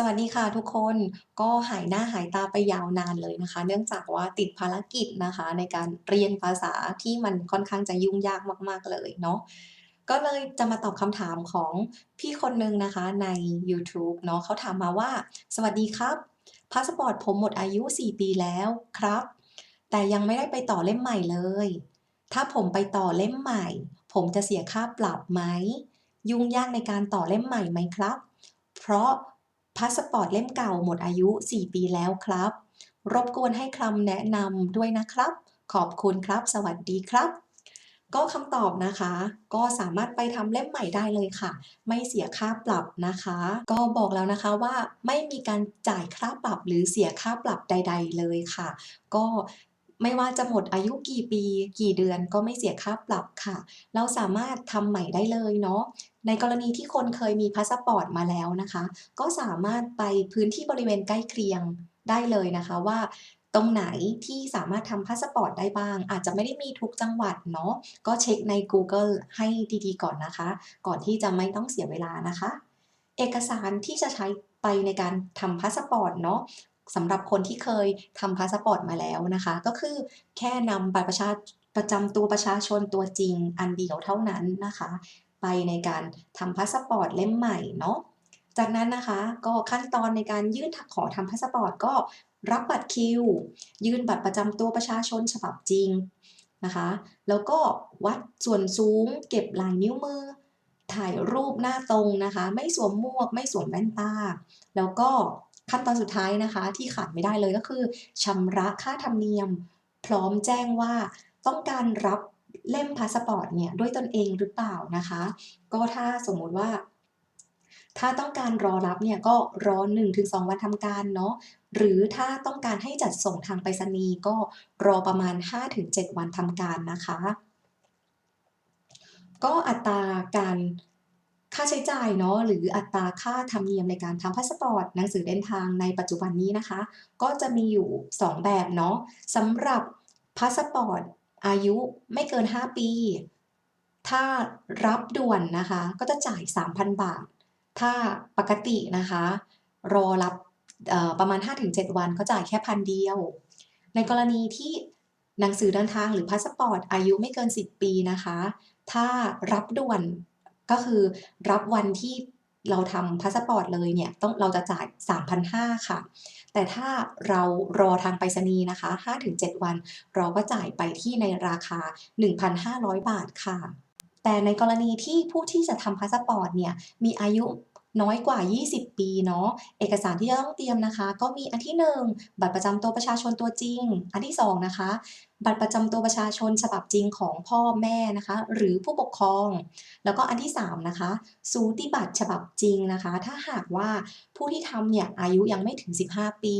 สวัสดีค่ะทุกคนก็หายหน้าหายตาไปยาวนานเลยนะคะ เนื่องจากว่าติดภารกิจนะคะ ในการเรียนภาษาที่มันค่อนข้างจะยุ่งยากมาก ๆเลยเนาะก็เลยจะมาตอบคำถามของพี่คนหนึ่งนะคะในยูทูบเนาะเขาถามมาว่า"สวัสดีครับ พาสปอร์ตผมหมดอายุ 4 ปีแล้วครับ แต่ยังไม่ได้ไปต่อเล่มใหม่เลย ถ้าผมไปต่อเล่มใหม่ ผมจะเสียค่าปรับไหม?ยุ่งยากในการต่อเล่มใหม่ไหมครับ?เพราะ พาสปอร์ตเล่มเก่าหมดอายุ 4 ปีแล้วครับ รบกวนให้คำแนะนำด้วยนะครับ ขอบคุณครับ สวัสดีครับ"ก็คำตอบนะคะ ก็สามารถไปทำเล่มใหม่ได้เลยค่ะ ไม่เสียค่าปรับนะคะ ก็บอกแล้วนะคะว่าไม่มีการจ่ายค่าปรับหรือเสียค่าปรับใด ๆ เลยค่ะ ก็ ไม่ว่าจะหมดอายุกี่ปี กี่เดือนก็ไม่เสียค่าปรับค่ะ เราสามารถทำใหม่ได้เลยเนาะในกรณีที่คนเคยมีพาสปอร์ตมาแล้วนะคะ ก็สามารถไปพื้นที่บริเวณใกล้เคียงได้เลยนะคะว่าตรงไหนที่สามารถทำพาสปอร์ตได้บ้าง อาจจะไม่ได้มีทุกจังหวัดเนาะก็เช็กในกูเกิลให้ดีๆก่อนนะคะ ก่อนที่จะไม่ต้องเสียเวลานะคะ เอกสารที่จะใช้ไปในการทำพาสปอร์ตเนาะ สำหรับคนที่เคยทำพาสปอร์ตมาแล้วนะคะ ก็คือแค่นำบัตรประชาประจำตัวประชาชนตัวจริงอันเดียวเท่านั้นนะคะ ไปในการทำพาสปอร์ตเล่มใหม่เนาะจากนั้นนะคะก็ขั้นตอนในการยื่นขอทำพาสปอร์ตก็รับบัตรคิว ยื่นบัตรประจำตัวประชาชนฉบับจริงนะคะ แล้วก็วัดส่วนสูง เก็บลายนิ้วมือ ถ่ายรูปหน้าตรงนะคะ ไม่สวมหมวก ไม่สวมแว่นตา แล้วก็ ขั้นตอนสุดท้ายนะคะ ที่ขาดไม่ได้เลยก็คือชำระค่าธรรมเนียม พร้อมแจ้งว่าต้องการรับเล่มพาสปอร์ตเนี่ยด้วยตนเองหรือเปล่านะคะ ก็ถ้าสมมุติว่า ถ้าต้องการรอรับเนี่ยก็รอ 1-2 วันทำการเนาะหรือถ้าต้องการให้จัดส่งทางไปรษณีย์ก็รอประมาณ 5-7 วันทำการนะคะ ก็อัตราการ ค่าใช้จ่ายเนาะหรืออัตราค่าธรรมเนียมในการทำพาสปอร์ตหนังสือเดินทางในปัจจุบันนี้นะคะ ก็จะมีอยู่ 2 แบบเนาะสำหรับพาสปอร์ตอายุไม่เกิน 5 ปี ถ้ารับด่วนนะคะ ก็จะจ่าย 3,000 บาท ถ้าปกตินะคะ รอรับประมาณ 5-7 วันก็จ่ายแค่1,000เดียว ในกรณีที่หนังสือเดินทางหรือพาสปอร์ตอายุไม่เกิน 10 ปีนะคะ ถ้ารับด่วน ก็คือรับวันที่เราทำพาสปอร์ตเลยเนี่ยต้องเราจะจ่าย 3,500 ค่ะ แต่ถ้าเรารอทางไปรษณีย์นะคะ 5-7 วัน เราก็จ่ายไปที่ในราคา 1,500 บาทค่ะ แต่ในกรณีที่ผู้ที่จะทำพาสปอร์ตเนี่ยมีอายุ น้อยกว่า 20 ปีเนาะเอกสารที่จะต้องเตรียมนะคะ ก็มีอันที่ 1 บัตรประจำตัวประชาชนตัวจริง อันที่ 2 นะคะ บัตรประจำตัวประชาชนฉบับจริงของพ่อแม่นะคะ หรือผู้ปกครอง แล้วก็อันที่ 3 นะคะ สูติบัตรฉบับจริงนะคะ ถ้าหากว่าผู้ที่ทำเนี่ยอายุยังไม่ถึง 15 ปี